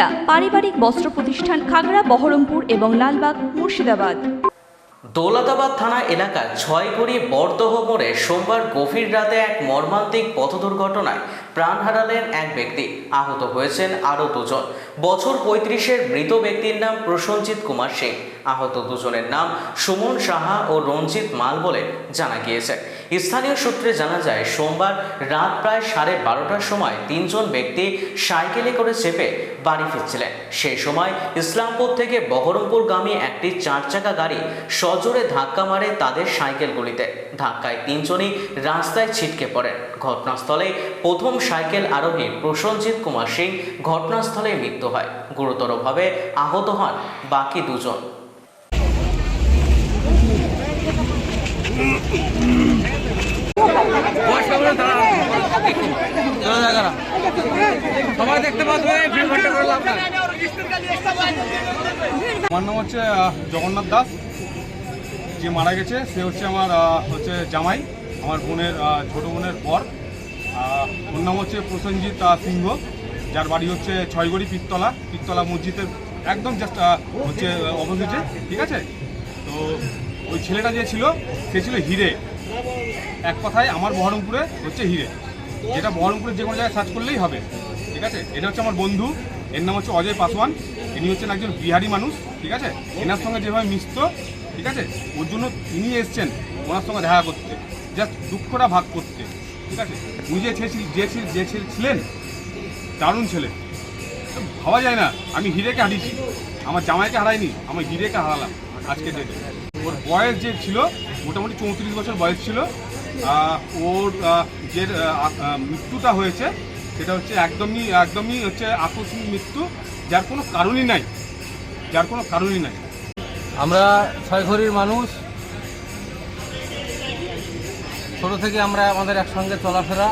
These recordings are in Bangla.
সুনিতা পারিবারিক বস্ত্র প্রতিষ্ঠান খাগড়া, বহরমপুর এবং লালবাগ, মুর্শিদাবাদ। দৌলতাবাদ থানা এলাকার ছয়গড়ি বরদহ মোড়ে সোমবার গভীর রাতে এক মর্মান্তিক পথ দুর্ঘটনায় প্রাণ হারালেন এক ব্যক্তি। আহত হয়েছেন আরও দুজন। বছর পঁয়ত্রিশের মৃত ব্যক্তির নাম প্রসঞ্জিৎ কুমার সিং আহত দুজনের নাম সুমন সাহা ও রঞ্জিত মাল বলে জানা গিয়েছে। স্থানীয় সূত্রে জানা যায়, সোমবার রাত প্রায় সাড়ে বারোটার সময় তিনজন ব্যক্তি সাইকেলে করে চেপে বাড়ি ফিরছিলেন। সেই সময় ইসলামপুর থেকে বহরমপুরগামী একটি চার চাকা গাড়ি সজোরে ধাক্কা মারে তাদের সাইকেলগুলিতে। ধাক্কায় তিনজনই রাস্তায় ছিটকে পড়েন। ঘটনাস্থলে প্রথম সাইকেল আরোহী প্রসঞ্জিৎ কুমার সিং ঘটনাস্থলে মৃত্যু হয়। গুরুতরভাবে আহত হন বাকি দুজন। আমার নাম হচ্ছে জগন্নাথ দাস। যে মারা গেছে, সে হচ্ছে আমার হচ্ছে জামাই, আমার বোনের ছোট বোনের পর ওর নাম হচ্ছে প্রসেনজিৎ সিংহ। যার বাড়ি হচ্ছে ছয়গড়ি পিত্তলা পিত্তলা মসজিদের একদম জাস্ট হচ্ছে অপোজিটে ঠিক আছে? তো ওই ছেলেটা যে ছিল, সে ছিল হিরে। এক কথায় আমার বহরমপুরে হচ্ছে হিরে। যেটা বহরমপুরে যে কোনো জায়গায় সার্চ করলেই হবে। ঠিক আছে? এটা হচ্ছে আমার বন্ধু। এর নাম হচ্ছে অজয় পাসওয়ান। ইনি হচ্ছেন একজন বিহারি মানুষ। ঠিক আছে? এনার সঙ্গে যেভাবে মিশত, ঠিক আছে? ওর জন্য তিনি এসছেন ওনার সঙ্গে দেখা করতে। জাস্ট দুঃখটা ভাগ করতে। ঠিক আছে? উনি যে যে যে ছেলে ছিলেন, দারুণ ছেলে। ভাবা যায় না, আমি হিরেকে হারিয়েছি। আমার জামাইকে হারাইনি, আমি হিরেকে হারালাম আজকে ডেটে ওর বয়স যে ছিল, মোটামুটি চৌত্রিশ বছর বয়স ছিল ওর যে মৃত্যুটা হয়েছে, সেটা হচ্ছে একদমই একদমই হচ্ছে আকস্মিক মৃত্যু, যার কোনো কারণই নাই, যার কোনো কারণই নাই। আমরা ছয়ঘরির মানুষ। ছোটো থেকে আমরা আমাদের একসঙ্গে চলাফেরা,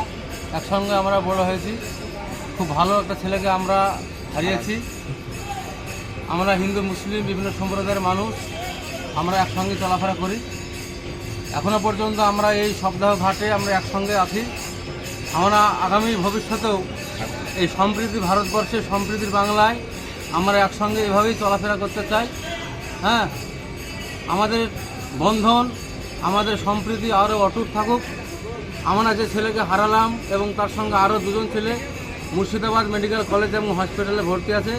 একসঙ্গে আমরা বড় হয়েছি। খুব ভালো একটা ছেলেকে আমরা হারিয়েছি। আমরা হিন্দু, মুসলিম, বিভিন্ন সম্প্রদায়ের মানুষ। আমরা একসঙ্গে চলাফেরা করি। এখনও পর্যন্ত আমরা এই সপ্তাহ ঘাটে আমরা একসঙ্গে আছি। আমরা আগামী ভবিষ্যতেও এই সম্প্রীতি ভারতবর্ষে সম্প্রীতির বাংলায় আমরা একসঙ্গে এভাবেই চলাফেরা করতে চাই। হ্যাঁ আমাদের বন্ধন, আমাদের সম্প্রীতি আরও অটুট থাকুক। আমরা যে ছেলেকে হারালাম এবং তার সঙ্গে আরও দুজন ছেলে মুর্শিদাবাদ মেডিকেল কলেজ এবং হসপিটালে ভর্তি আছে,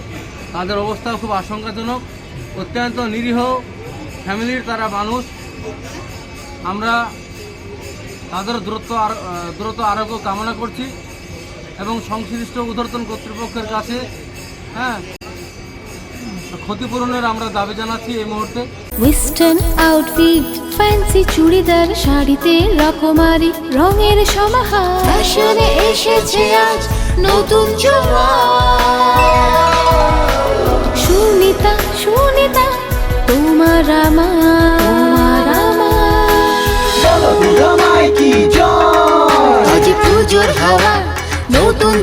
তাদের অবস্থাও খুব আশঙ্কাজনক, অত্যন্ত নিরীহ ফ্যামিলির তারা মানুষ। আমরা তাদের দ্রুত দ্রুত আরোগ্য কামনা করছি এবং সংশ্লিষ্ট উদ্ধর্তন কর্তৃপক্ষের কাছে হ্যাঁ ক্ষতিপূরণের আমরা দাবি জানাচ্ছি এই মুহূর্তে। ওয়েস্টার্ন আউটফিট ফ্যান্সি চুড়িদার শাড়িতে রকমারি রঙের সমাহার। ফ্যাশনে এসেছে আজ নতুন সুনিতা